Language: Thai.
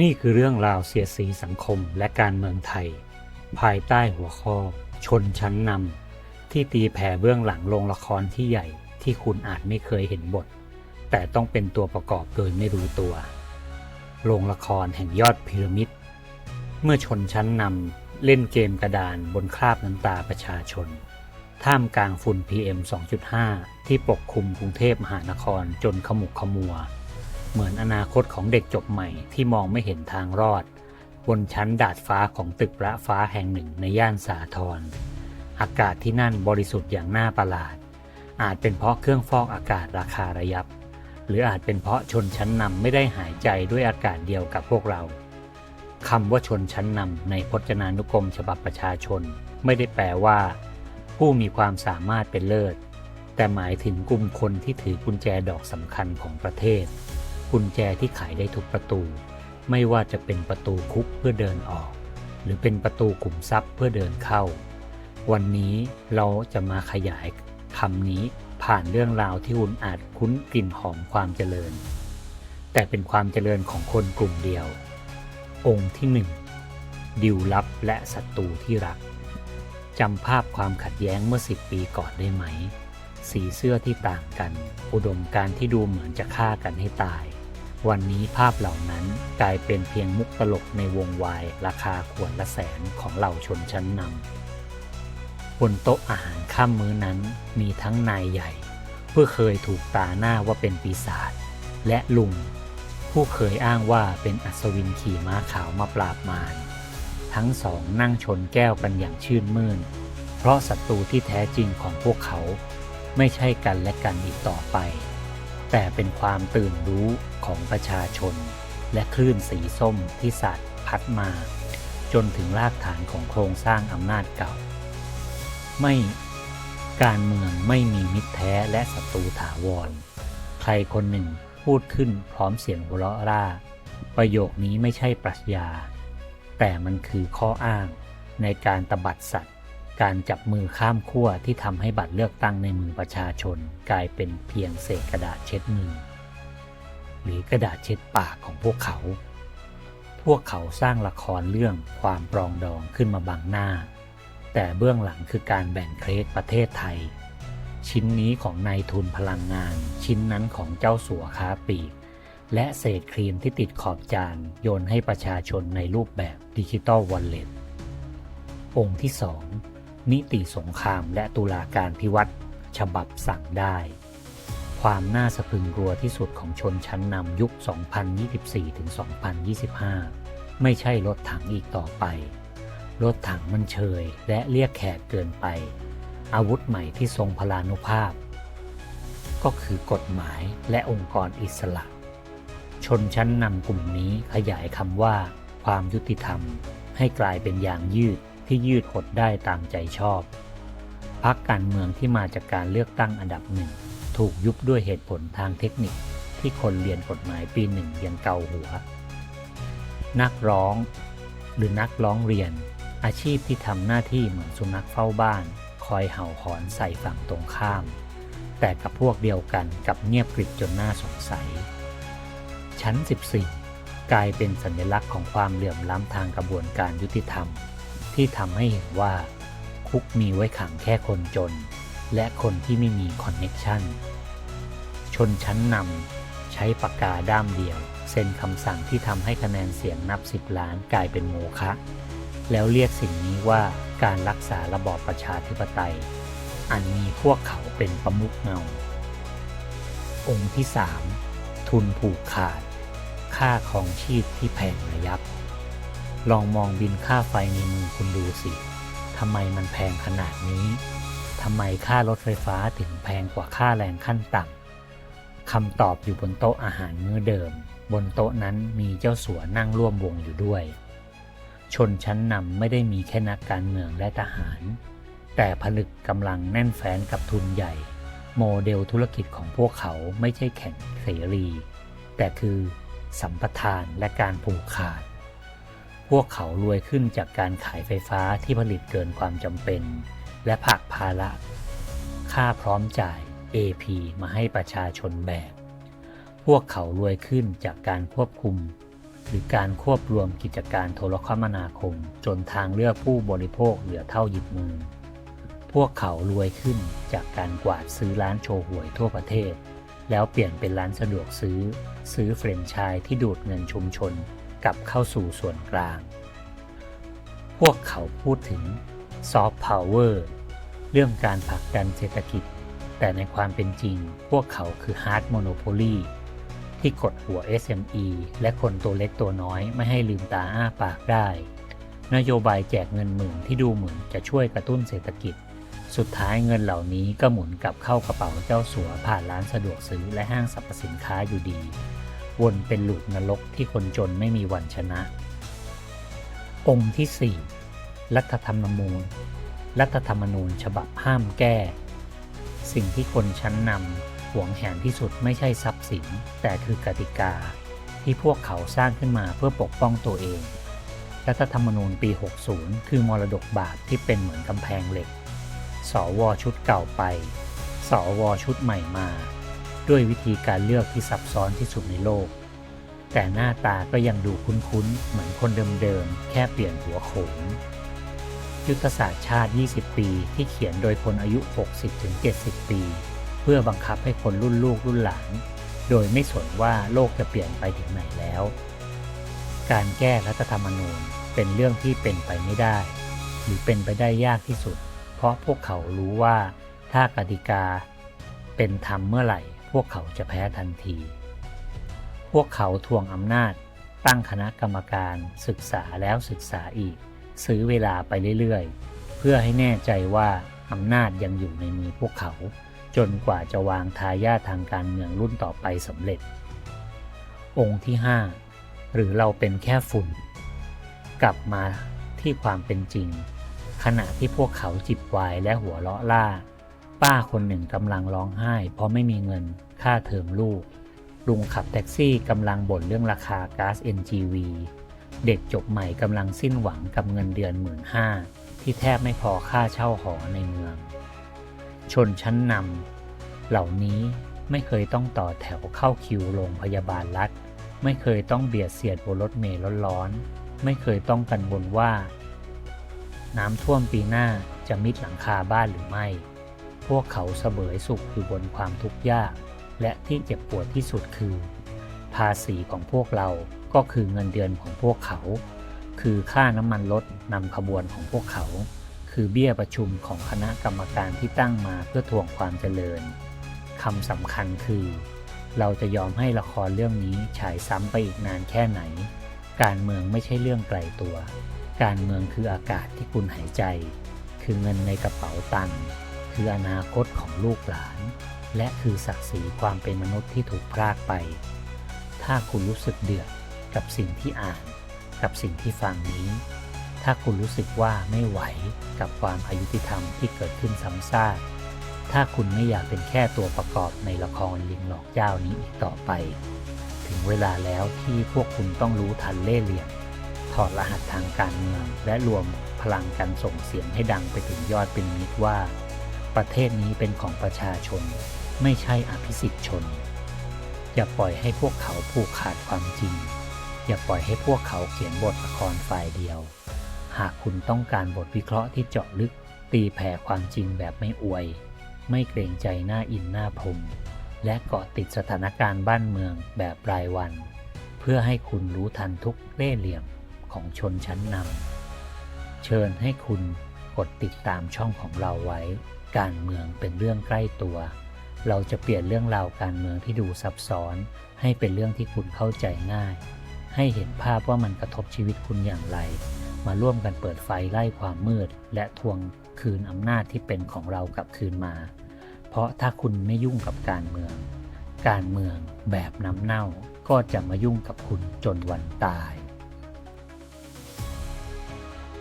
นี่คือเรื่องราวเสียสีสังคมและการเมืองไทย ภายใต้หัวข้อ ชนชั้นนำที่ตีแผ่เบื้องหลังโรงละครที่ใหญ่ที่คุณอาจไม่เคยเห็นบท แต่ต้องเป็นตัวประกอบโดยไม่รู้ตัวโรงละครแห่งยอดพีระมิด เมื่อชนชั้นนำเล่นเกมกระดานบนคราบน้ำตาประชาชน ท่ามกลางฝุ่น PM 2.5 ที่ปกคลุมกรุงเทพมหานครจนขมุกขมัว เหมือนอนาคตของเด็กจบใหม่ที่มองไม่เห็นทางรอด บนชั้นดาดฟ้าของตึกระฟ้าแห่งหนึ่งในย่านสาทรอากาศที่นั่นบริสุทธิ์อย่างน่าประหลาด อาจเป็นเพราะเครื่องฟอกอากาศราคาระยับ หรืออาจเป็นเพราะชนชั้นนำไม่ได้หายใจด้วยอากาศเดียวกับพวกเราคำว่าชนชั้นนำในพจนานุกรมฉบับประชาชน ไม่ได้แปลว่า ผู้มีความสามารถเป็นเลิศ แต่หมายถึงกลุ่มคนที่ถือกุญแจดอกสำคัญของประเทศ กุญแจที่ไขได้ทุกประตู ไม่ว่าจะเป็นประตูคุกเพื่อเดินออก หรือเป็นประตูขุมทรัพย์เพื่อเดินเข้า วันนี้เราจะมาขยายคำนี้ผ่านเรื่องราวที่คุณอาจคุ้นกลิ่นหอมความเจริญ แต่เป็นความเจริญของคนกลุ่มเดียว องค์ที่หนึ่งดิวลับและศัตรูที่รักจำภาพความขัดแย้งเมื่อสิบปีก่อนได้ไหม สีเสื้อที่ต่างกัน อุดมการที่ดูเหมือนจะฆ่ากันให้ตาย วันนี้ภาพเหล่านั้นกลายเป็นเพียงมุกตลกในวงวายราคาขวดละแสนของเหล่าชนชั้นนำบนโต๊ะอาหารข้ามมื้อนั้นมีทั้งนายใหญ่เพื่อเคยถูกตาหน้าว่าเป็นปีศาจและลุง ผู้เคยอ้างว่าเป็นอัศวินขี่ม้าขาวมาปราบมารทั้งสองนั่งชนแก้วกันอย่างชื่นมื่น เพราะศัตรูที่แท้จริงของพวกเขา ไม่ใช่กันและกันอีกต่อไป แต่เป็นความตื่นรู้ของประชาชน และคลื่นสีส้มที่สัตว์พัดมา จนถึงรากฐานของโครงสร้างอำนาจเก่า ไม่การเมืองไม่มีมิตรแท้และศัตรูถาวร ใครคนหนึ่งพูดขึ้นพร้อมเสียงหัวเราะร่า ประโยคนี้ไม่ใช่ปรัชญา แต่มันคือข้ออ้างในการตบัดสัตว์ การจับมือข้ามขั้วที่ทำให้บัตรเลือกตั้งในมือประชาชน กลายเป็นเพียงเศษกระดาษเช็ดมือ หรือกระดาษเช็ดปากของพวกเขา พวกเขาสร้างละครเรื่องความปรองดองขึ้นมาบังหน้า แต่เบื้องหลังคือการแบ่งเครดประเทศไทย ชิ้นนี้ของนายทุนพลังงาน ชิ้นนั้นของเจ้าสัวค้าปลีก และเศษครีมที่ติดขอบจานโยนให้ประชาชนในรูปแบบดิจิตอลวอลเล็ตองค์ที่สอง นิติสงครามและตุลาการพิวัตรฉบับสั่งได้ ความน่าสะพรึงกลัวที่สุดของชนชั้นนำยุค 2024-2025 ไม่ใช่รถถังอีกต่อไป รถถังมันเชยและเรียกแขกเกินไป อาวุธใหม่ที่ทรงพลานุภาพ ก็คือกฎหมายและองค์กรอิสระ ชนชั้นนำกลุ่มนี้ขยายคำว่า ความยุติธรรมให้กลายเป็นยางยืด ที่ยืดหดได้ตามใจชอบ พักการเมืองที่มาจากการเลือกตั้งอันดับหนึ่ง ถูกยุบด้วยเหตุผลทางเทคนิคที่คนเรียนกฎหมายปีหนึ่งยังเกาหัว นักร้อง หรือนักร้องเรียน อาชีพที่ทำหน้าที่เหมือนสุนัขเฝ้าบ้าน คอยเห่าหอนใส่ฝั่งตรงข้าม แต่กับพวกเดียวกันกับเงียบกริบจนน่าสงสัย ชั้น 14 กลายเป็นสัญลักษณ์ของความเหลื่อมล้ำทางกระบวนการยุติธรรม ที่ทำให้เห็นว่า คุกมีไว้ขังแค่คนจน และคนที่ไม่มีคอนเน็กชันชนชั้นนำใช้ปากกาด้ามเดียว เซ็นคำสั่งที่ทำให้คะแนนเสียงนับสิบล้านกลายเป็นโมฆะแล้วเรียกสิ่งนี้ว่าการรักษาระบอบประชาธิปไตย อันมีพวกเขาเป็นประมุขเงา องค์ที่สามทุนผูกขาด ค่าของชีพที่แพงระยับ ลองมองบินค่าไฟในมือคุณดูสิ ทำไมมันแพงขนาดนี้ ทำไมค่ารถไฟฟ้าถึงแพงกว่าค่าแรงขั้นต่ำ คำตอบอยู่บนโต๊ะอาหารมื้อเดิม บนโต๊ะนั้นมีเจ้าสัวนั่งร่วมวงอยู่ด้วย ชนชั้นนำไม่ได้มีแค่นักการเมืองและทหาร แต่ผลึกกำลังแน่นแฟ้นกับทุนใหญ่ โมเดลธุรกิจของพวกเขาไม่ใช่แข่งเสรี แต่คือสัมปทานและการผูกขาด พวกเขารวยขึ้นจากการขายไฟฟ้าที่ผลิตเกินความจำเป็น และผักภาระค่าพร้อมจ่าย AP มาให้ประชาชนแบก พวกเขารวยขึ้นจากการควบคุม หรือการควบรวมกิจการโทรคมนาคม จนทางเลือกผู้บริโภคเหลือเท่าหยิบมือ พวกเขารวยขึ้นจากการกวาดซื้อร้านโชว์หวยทั่วประเทศ แล้วเปลี่ยนเป็นร้านสะดวกซื้อ ซื้อเฟรนไชส์ที่ดูดเงินชุมชน กลับเข้าสู่ส่วนกลาง พวกเขาพูดถึงซอฟต์พาวเวอร์เรื่องการผลักดันเศรษฐกิจ แต่ในความเป็นจริง พวกเขาคือฮาร์ดโมโนโพลีที่กดหัว SME และคนตัวเล็กตัวน้อยไม่ให้ลืมตาอ้าปากได้ นโยบายแจกเงินหมื่นที่ดูเหมือนจะช่วยกระตุ้นเศรษฐกิจ สุดท้ายเงินเหล่านี้ก็หมุนกลับเข้ากระเป๋าเจ้าสัวผ่านร้านสะดวกซื้อและห้างสรรพสินค้าอยู่ดี วนเป็นหลุมนรกที่คนจนไม่มีวันชนะ องค์ที่ 4 รัฐธรรมนูญ รัฐธรรมนูญฉบับห้ามแก้ สิ่งที่คนชั้นนำหวงแหนที่สุดไม่ใช่ทรัพย์สิน แต่คือกติกา ที่พวกเขาสร้างขึ้นมาเพื่อปกป้องตัวเอง รัฐธรรมนูญปี 60 คือมรดกบาปที่เป็นเหมือนกำแพงเหล็ก สวชุดเก่าไป สวชุดใหม่มา ด้วยวิธีการเลือกที่ซับซ้อนที่สุดในโลก แต่หน้าตาก็ยังดูคุ้นๆ เหมือนคนเดิมๆ แค่เปลี่ยนหัวโขนยุทธศาสตร์ชาติ 20 ปี ที่เขียนโดยคนอายุ 60-70 ปี เพื่อบังคับให้คนรุ่นลูกรุ่นหลาน โดยไม่สนว่าโลกจะเปลี่ยนไปถึงไหนแล้ว การแก้รัฐธรรมนูญเป็นเรื่องที่เป็นไปไม่ได้ หรือเป็นไปได้ยากที่สุด เพราะพวกเขารู้ว่าถ้ากติกาเป็นธรรมเมื่อไหร่ วกเขาจะแพ้ทันที พวกเขาทวงอำนาจ ตั้งคณะกรรมการศึกษาแล้วศึกษาอีก ซื้อเวลาไปเรื่อยๆ เพื่อให้แน่ใจว่าอำนาจยังอยู่ในมือพวกเขา จนกว่าจะวางทายาททางการเมืองรุ่นต่อไปสำเร็จ องค์ที่ 5 หรือเราเป็นแค่ฝุ่น กลับมาที่ความเป็นจริง ขณะที่พวกเขาจิบไวน์และหัวเราะล่า ป้าคนหนึ่งกำลังร้องไห้ เพราะไม่มีเงินค่าเทอมลูก ลุงขับแท็กซี่กำลังบ่นเรื่องราคาก๊าซ NGV เด็กจบใหม่กำลังสิ้นหวังกับเงินเดือนหมื่นห้าที่แทบไม่พอค่าเช่าหอในเมือง ชนชั้นนำเหล่านี้ไม่เคยต้องต่อแถวเข้าคิวโรงพยาบาลรัฐ ไม่เคยต้องเบียดเสียดบนรถเมล์ร้อนๆ ไม่เคยต้องกังวลว่า น้ำท่วมปีหน้าจะมิดหลังคาบ้านหรือไม่ พวกเขาเสบยสุขอยู่บนความทุกข์ยาก และที่เจ็บปวดที่สุดคือ ภาษีของพวกเราก็คือเงินเดือนของพวกเขา คือค่าน้ำมันรถนำขบวนของพวกเขา คือเบี้ยประชุมของคณะกรรมการที่ตั้งมาเพื่อทวงความเจริญคำสำคัญคือ เราจะยอมให้ละครเรื่องนี้ฉายซ้ำไปอีกนานแค่ไหน การเมืองไม่ใช่เรื่องไกลตัว การเมืองคืออากาศที่คุณหายใจ คือเงินในกระเป๋าตังค์ คืออนาคตของลูกหลาน และคือศักดิ์ศรีความเป็นมนุษย์ที่ถูกพรากไป ถ้าคุณรู้สึกเดือดกับสิ่งที่อ่าน กับสิ่งที่ฟังนี้ ถ้าคุณรู้สึกว่าไม่ไหวกับความอายุติธรรมที่เกิดขึ้นซ้ำซากถ้าคุณไม่อยากเป็นแค่ตัวประกอบในละครลิงหลอกเจ้านี้อีกต่อไป ถึงเวลาแล้วที่พวกคุณต้องรู้ทันเล่ห์เหลี่ยมถอดรหัสทางการเมืองและรวมพลังกันส่งเสียงให้ดังไปถึงยอดเป็นมิตรว่า ประเทศนี้เป็นของประชาชน ไม่ใช่อภิสิทธิชน อย่าปล่อยให้พวกเขาผูกขาดความจริง อย่าปล่อยให้พวกเขาเขียนบทละครฝ่ายเดียว หากคุณต้องการบทวิเคราะห์ที่เจาะลึก ตีแผ่ความจริงแบบไม่อวย ไม่เกรงใจหน้าอินหน้าพรมและเกาะติดสถานการณ์บ้านเมืองแบบรายวัน เพื่อให้คุณรู้ทันทุกเล่ห์เหลี่ยมของชนชั้นนำเชิญให้คุณกดติดตามช่องของเราไว้ การเมืองเป็นเรื่องใกล้ตัว เราจะเปลี่ยนเรื่องราวการเมืองที่ดูซับซ้อน ให้เป็นเรื่องที่คุณเข้าใจง่าย ให้เห็นภาพว่ามันกระทบชีวิตคุณอย่างไร มาร่วมกันเปิดไฟไล่ความมืด และทวงคืนอำนาจที่เป็นของเรากลับคืนมา เพราะถ้าคุณไม่ยุ่งกับการเมือง การเมืองแบบน้ำเน่าก็จะมายุ่งกับคุณจนวันตาย